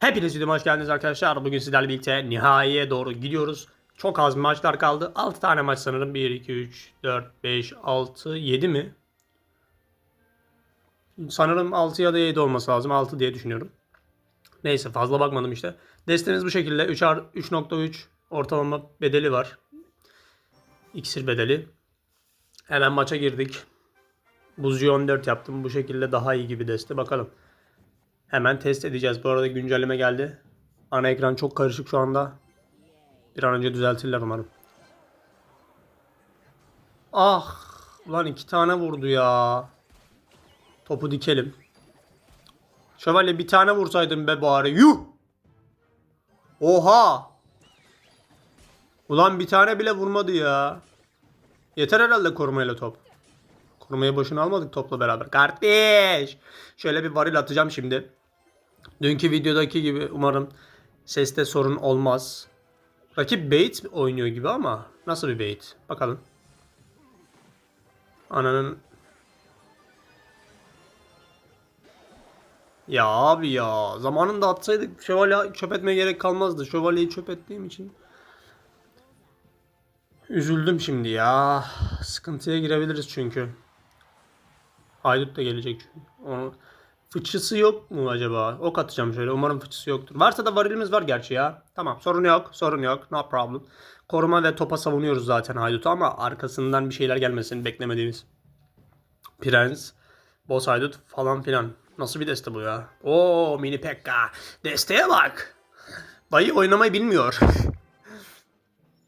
Hepiniz videoma hoş geldiniz arkadaşlar. Bugün sizlerle birlikte nihaiye doğru gidiyoruz. Çok az maçlar kaldı. 6 tane maç sanırım. 1, 2, 3, 4, 5, 6, 7 mi? Sanırım 6 ya da 7 olması lazım. 6 diye düşünüyorum. Neyse fazla bakmadım işte. Desteniz bu şekilde. 3 3.3 ortalama bedeli var. İksir bedeli. Hemen maça girdik. Buzcu 14 yaptım. Bu şekilde daha iyi gibi deste. Bakalım. Hemen test edeceğiz. Bu arada güncelleme geldi. Ana ekran çok karışık şu anda. Bir an önce düzeltirler umarım. Ah! Ulan iki tane vurdu ya. Topu dikelim. Şövalye bir tane vursaydın be bari. Yuh! Oha! Ulan bir tane bile vurmadı ya. Yeter herhalde korumayla top. Korumayı boşuna almadık topla beraber. Kardeş! Şöyle bir varil atacağım şimdi. Dünkü videodaki gibi umarım seste sorun olmaz. Rakip bait oynuyor gibi ama nasıl bir bait? Bakalım. Ananın Ya abi ya zamanında atsaydık şövalye çöp etmeye gerek kalmazdı. Şövalyeyi çöp ettiğim için üzüldüm şimdi ya. Sıkıntıya girebiliriz çünkü. Haydut da gelecek çünkü. Onu Fıçısı yok mu acaba? Ok atacağım şöyle. Umarım fıçısı yoktur. Varsa da varilimiz var gerçi ya. Tamam sorun yok. Sorun yok. No problem. Koruma ve topa savunuyoruz zaten Haydut'u ama arkasından bir şeyler gelmesin beklemediğimiz. Prens, Boss Haydut falan filan. Nasıl bir deste bu ya? Oo mini Pekka. Desteğe bak. Dayı oynamayı bilmiyor.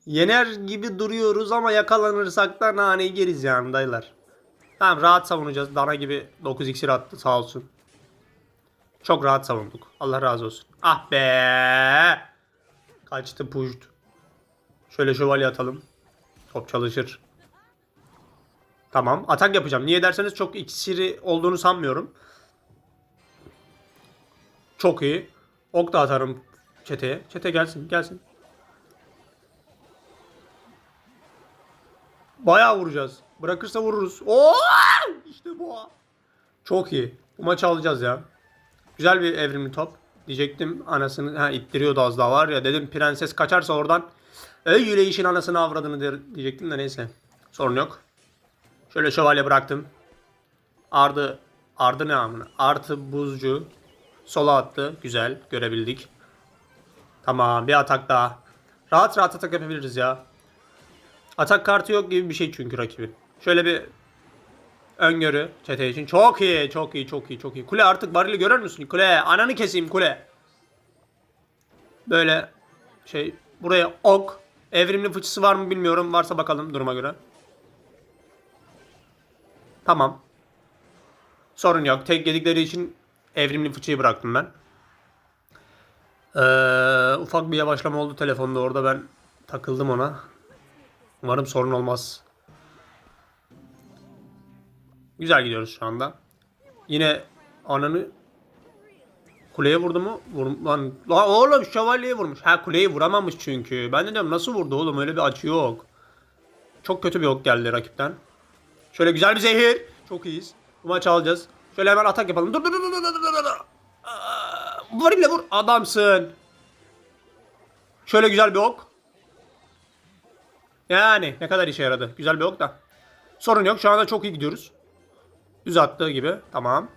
Yener gibi duruyoruz ama yakalanırsak da naneyi geriz yani dayılar. Tamam rahat savunacağız. Dana gibi 9 iksir attı sağ olsun. Çok rahat savunduk. Allah razı olsun. Ah be. Kaçtı puşt. Şöyle şövalye atalım. Top çalışır. Tamam. Atak yapacağım. Niye derseniz çok iksiri olduğunu sanmıyorum. Çok iyi. Ok da atarım çeteye. Çete gelsin. Gelsin. Bayağı vuracağız. Bırakırsa vururuz. Oo! İşte bu. Çok iyi. Bu maçı alacağız ya. Güzel bir evrimli top. Diyecektim anasını ha ittiriyordu az daha var ya dedim prenses kaçarsa oradan öyle işin anasını avradını der, diyecektim de neyse. Sorun yok. Şöyle şövalye bıraktım. Ardı Ardı ne amına? Artı buzcu. Sola attı. Güzel. Görebildik. Tamam. Bir atak daha. Rahat rahat atak yapabiliriz ya. Atak kartı yok gibi bir şey çünkü rakibin. Şöyle bir öngörü çete için. Çok iyi, çok iyi, çok iyi, çok iyi. Kule artık barili görür müsün? Kule, ananı keseyim kule. Böyle şey buraya ok. Evrimli fıçısı var mı bilmiyorum. Varsa bakalım duruma göre. Tamam. Sorun yok. Tek yedikleri için evrimli fıçıyı bıraktım ben. Ee, ufak bir yavaşlama oldu telefonda orada ben takıldım ona. Umarım sorun olmaz. Güzel gidiyoruz şu anda. Yine ananı kuleye vurdu mu? Vur, lan, lan oğlum şövalyeye vurmuş. Ha kuleyi vuramamış çünkü. Ben de diyorum nasıl vurdu oğlum öyle bir açı yok. Çok kötü bir ok geldi rakipten. Şöyle güzel bir zehir. Çok iyiyiz. Bu maçı alacağız. Şöyle hemen atak yapalım. Dur dur dur dur dur dur dur dur. İle vur. Adamsın. Şöyle güzel bir ok. Yani ne kadar işe yaradı. Güzel bir ok da. Sorun yok. Şu anda çok iyi gidiyoruz. Düz attığı gibi. Tamam.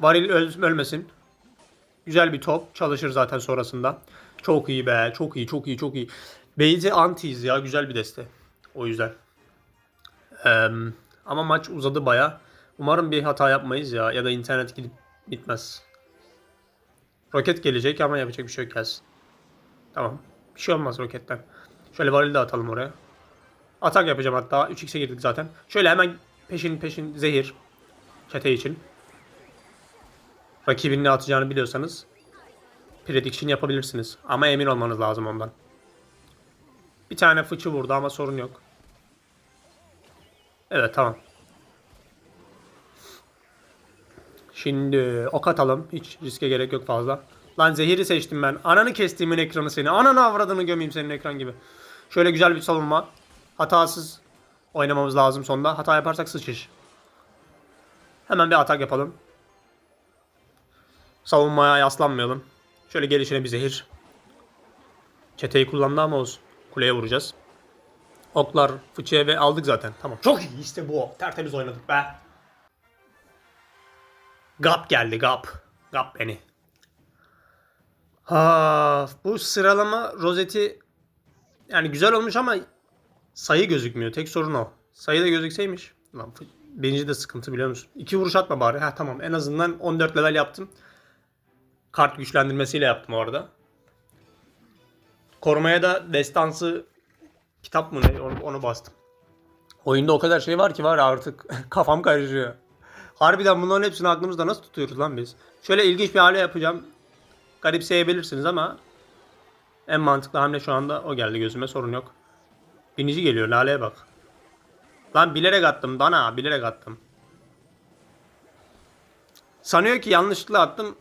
Varil öl ölmesin. Güzel bir top. Çalışır zaten sonrasında. Çok iyi be. Çok iyi. Çok iyi. Çok iyi. Beyzi antiyiz ya. Güzel bir deste. O yüzden. Eee, ama maç uzadı baya. Umarım bir hata yapmayız ya. Ya da internet gidip bitmez. Roket gelecek ama yapacak bir şey yok. Tamam. Bir şey olmaz roketten. Şöyle varil de atalım oraya. Atak yapacağım hatta. 3x'e girdik zaten. Şöyle hemen peşin peşin zehir. Çete için. Rakibin ne atacağını biliyorsanız prediction yapabilirsiniz. Ama emin olmanız lazım ondan. Bir tane fıçı vurdu ama sorun yok. Evet tamam. Şimdi ok atalım. Hiç riske gerek yok fazla. Lan zehiri seçtim ben. Ananı kestiğimin ekranı seni. Ananı avradını gömeyim senin ekran gibi. Şöyle güzel bir savunma. Hatasız oynamamız lazım sonda. Hata yaparsak sıçış. Hemen bir atak yapalım. Savunmaya yaslanmayalım. Şöyle gelişine bir zehir. Çeteyi kullandı ama olsun. Kuleye vuracağız. Oklar fıçıya ve aldık zaten. Tamam. Çok iyi işte bu. Tertemiz oynadık be. Gap geldi Gap. Gap beni. Ha, bu sıralama rozeti yani güzel olmuş ama sayı gözükmüyor. Tek sorun o. Sayı da gözükseymiş. Lan birinci de sıkıntı biliyor musun? İki vuruş atma bari. Ha tamam en azından 14 level yaptım. Kart güçlendirmesiyle yaptım orada. Korumaya da destansı kitap mı ne onu, onu bastım. Oyunda o kadar şey var ki var artık kafam karışıyor. Harbiden bunların hepsini aklımızda nasıl tutuyoruz lan biz? Şöyle ilginç bir hale yapacağım. Garipseyebilirsiniz ama en mantıklı hamle şu anda o geldi gözüme sorun yok. Binici geliyor laleye bak. Lan bilerek attım dana bilerek attım. Sanıyor ki yanlışlıkla attım.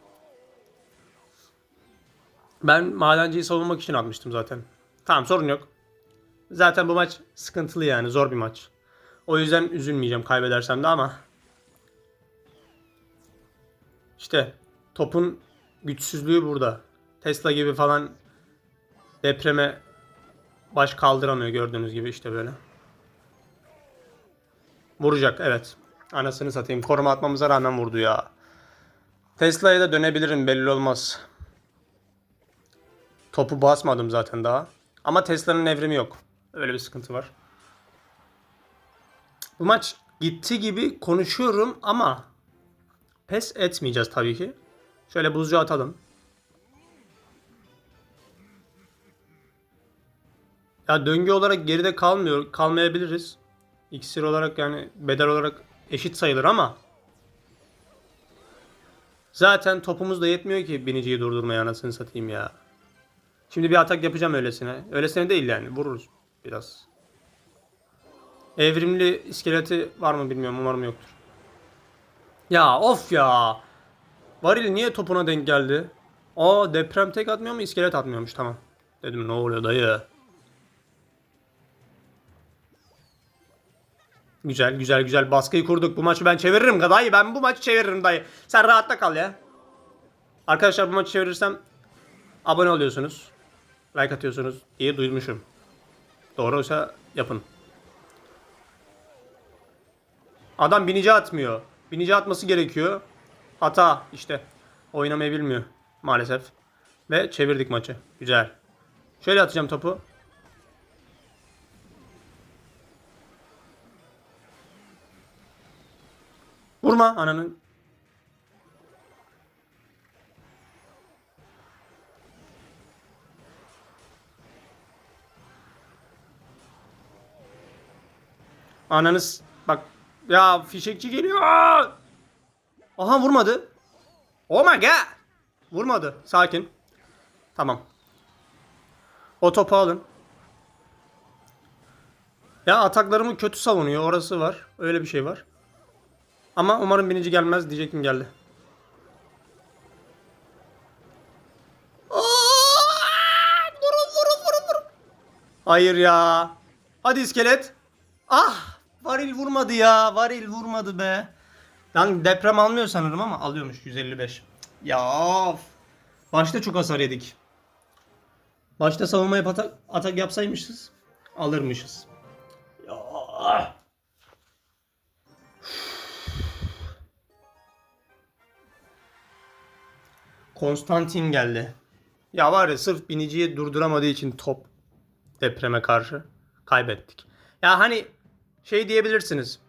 Ben madenciyi savunmak için atmıştım zaten. Tamam sorun yok. Zaten bu maç sıkıntılı yani zor bir maç. O yüzden üzülmeyeceğim kaybedersem de ama. İşte topun güçsüzlüğü burada. Tesla gibi falan depreme baş kaldıramıyor gördüğünüz gibi işte böyle. Vuracak evet. Anasını satayım. Koruma atmamıza rağmen vurdu ya. Tesla'ya da dönebilirim belli olmaz. Topu basmadım zaten daha. Ama Tesla'nın evrimi yok. Öyle bir sıkıntı var. Bu maç gitti gibi konuşuyorum ama pes etmeyeceğiz tabii ki. Şöyle buzcu atalım. Ya döngü olarak geride kalmıyor, kalmayabiliriz. İksir olarak yani bedel olarak eşit sayılır ama zaten topumuz da yetmiyor ki biniciyi durdurmaya anasını satayım ya. Şimdi bir atak yapacağım öylesine. Öylesine değil yani. Vururuz biraz. Evrimli iskeleti var mı bilmiyorum. Umarım yoktur. Ya of ya. Varil niye topuna denk geldi? Aa deprem tek atmıyor mu? İskelet atmıyormuş. Tamam. Dedim ne oluyor dayı. Güzel güzel güzel baskıyı kurduk. Bu maçı ben çeviririm dayı. Ben bu maçı çeviririm dayı. Sen rahatta kal ya. Arkadaşlar bu maçı çevirirsem abone oluyorsunuz. Like atıyorsunuz diye duymuşum. Doğruysa yapın. Adam binici atmıyor. Binici atması gerekiyor. Hata işte. Oynamayı bilmiyor maalesef. Ve çevirdik maçı. Güzel. Şöyle atacağım topu. Vurma ananın. Ananız bak ya fişekçi geliyor. Aha vurmadı. Oh my god. Vurmadı. Sakin. Tamam. O topu alın. Ya ataklarımı kötü savunuyor. Orası var. Öyle bir şey var. Ama umarım binici gelmez diyecektim geldi. Vurun vurun vurun vurun. Hayır ya. Hadi iskelet. Ah! Varil vurmadı ya. Varil vurmadı be. Lan deprem almıyor sanırım ama alıyormuş 155. Ya of. Başta çok hasar yedik. Başta savunma yap atak, atak yapsaymışız alırmışız. Ya. Konstantin geldi. Ya var ya sırf biniciyi durduramadığı için top depreme karşı kaybettik. Ya hani şey diyebilirsiniz.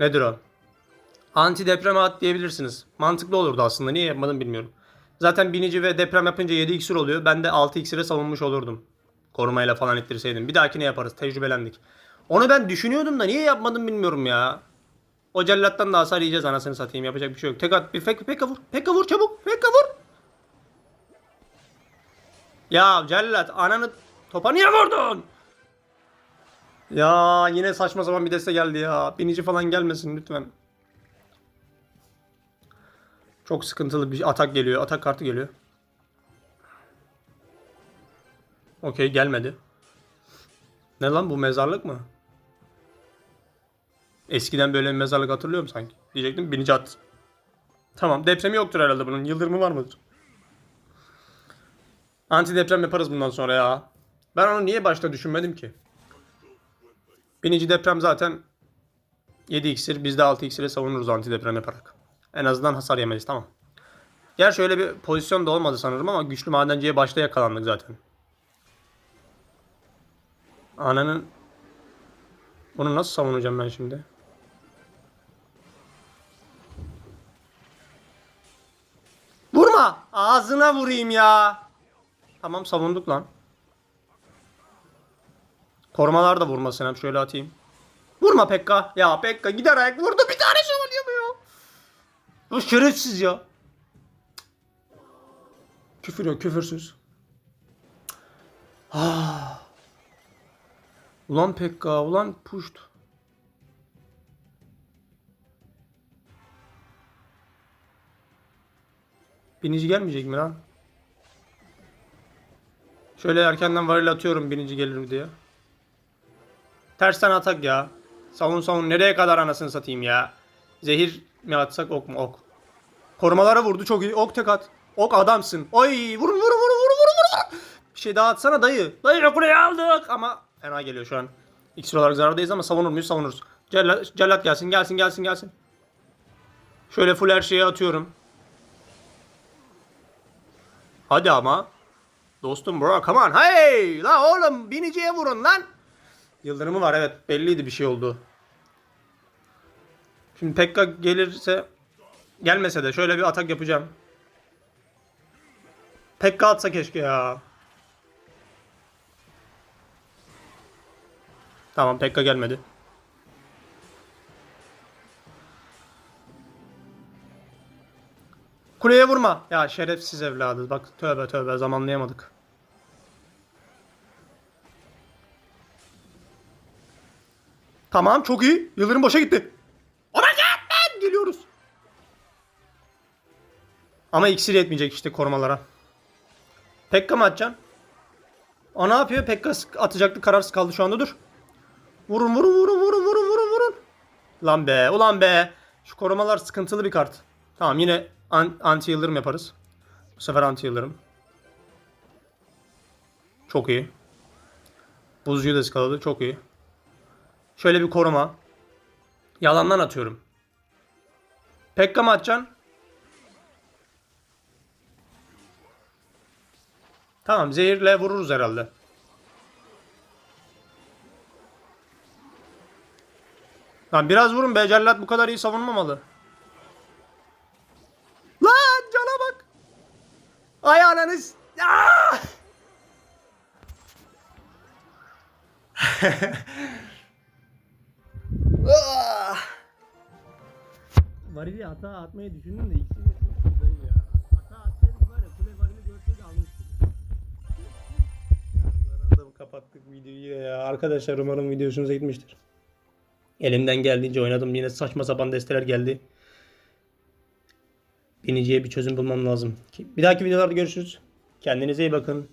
Nedir o? Anti deprem at diyebilirsiniz. Mantıklı olurdu aslında. Niye yapmadım bilmiyorum. Zaten binici ve deprem yapınca 7 iksir oluyor. Ben de 6 iksire savunmuş olurdum. Korumayla falan ittirseydim. Bir dahakine yaparız. Tecrübelendik. Onu ben düşünüyordum da niye yapmadım bilmiyorum ya. O cellattan da hasar yiyeceğiz anasını satayım. Yapacak bir şey yok. Tek at bir pek pekka vur. Pekka vur çabuk. Pekka vur. Ya cellat ananı topa niye vurdun? Ya yine saçma sapan bir deste geldi ya. Binici falan gelmesin lütfen. Çok sıkıntılı bir atak geliyor. Atak kartı geliyor. Okey gelmedi. Ne lan bu mezarlık mı? Eskiden böyle bir mezarlık hatırlıyorum sanki. Diyecektim binici at. Tamam depremi yoktur herhalde bunun. Yıldırımı var mıdır? Antideprem yaparız bundan sonra ya. Ben onu niye başta düşünmedim ki? Birinci deprem zaten 7 iksir. Biz de 6 iksire savunuruz antideprem yaparak. En azından hasar yemeyiz tamam. Gerçi öyle bir pozisyon da olmadı sanırım ama güçlü madenciye başta yakalandık zaten. Ananın... Bunu nasıl savunacağım ben şimdi? Vurma! Ağzına vurayım ya. Tamam savunduk lan. Korumalar da vurmasın hem şöyle atayım. Vurma Pekka. Ya Pekka gider ayak vurdu bir tane şövalye mi ya? Bu şerefsiz ya. Küfür yok küfürsüz. Ah. Ulan Pekka ulan puşt. Binici gelmeyecek mi lan? Şöyle erkenden varil atıyorum binici gelir diye. Tersten atak ya. Savun savun nereye kadar anasını satayım ya. Zehir mi atsak ok mu ok. Korumalara vurdu çok iyi. Ok tek at. Ok adamsın. Oy vurun vurun vurun vurun vurun vurun. Bir şey daha atsana dayı. Dayı kuleyi aldık ama fena geliyor şu an. İksir olarak zarardayız ama savunur muyuz savunuruz. Cellat, cellat gelsin gelsin gelsin gelsin. Şöyle full her şeyi atıyorum. Hadi ama. Dostum bro come on. Hey la oğlum biniciye vurun lan. Yıldırımı var evet belliydi bir şey oldu. Şimdi Pekka gelirse gelmese de şöyle bir atak yapacağım. Pekka atsa keşke ya. Tamam Pekka gelmedi. Kuleye vurma. Ya şerefsiz evladı. Bak tövbe tövbe zamanlayamadık. Tamam çok iyi. Yıldırım boşa gitti. Ona gel geliyoruz. Ama iksir yetmeyecek işte korumalara. Pekka mı atacaksın? O ne yapıyor? Pekka atacaktı kararsız kaldı şu anda dur. Vurun vurun vurun vurun vurun vurun vurun. Lan be ulan be. Şu korumalar sıkıntılı bir kart. Tamam yine anti yıldırım yaparız. Bu sefer anti yıldırım. Çok iyi. Buzcuyu da ıskaladı. Çok iyi. Şöyle bir koruma. Yalandan atıyorum. Pekka mı atacaksın? Tamam zehirle vururuz herhalde. Lan biraz vurun be cellat bu kadar iyi savunmamalı. Lan cana bak. Ay ananız. Ah! Varili hata atmayı düşündüm de ikisi de ya. Hata atsaydık var ya kule varili görseydi almıştık. Arada kapattık videoyu ya. Arkadaşlar umarım video hoşunuza gitmiştir. Elimden geldiğince oynadım. Yine saçma sapan desteler geldi. Biniciye bir çözüm bulmam lazım. Bir dahaki videolarda görüşürüz. Kendinize iyi bakın.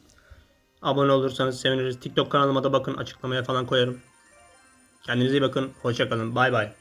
Abone olursanız seviniriz. TikTok kanalıma da bakın açıklamaya falan koyarım. Kendinize iyi bakın. Hoşçakalın. Bay bay.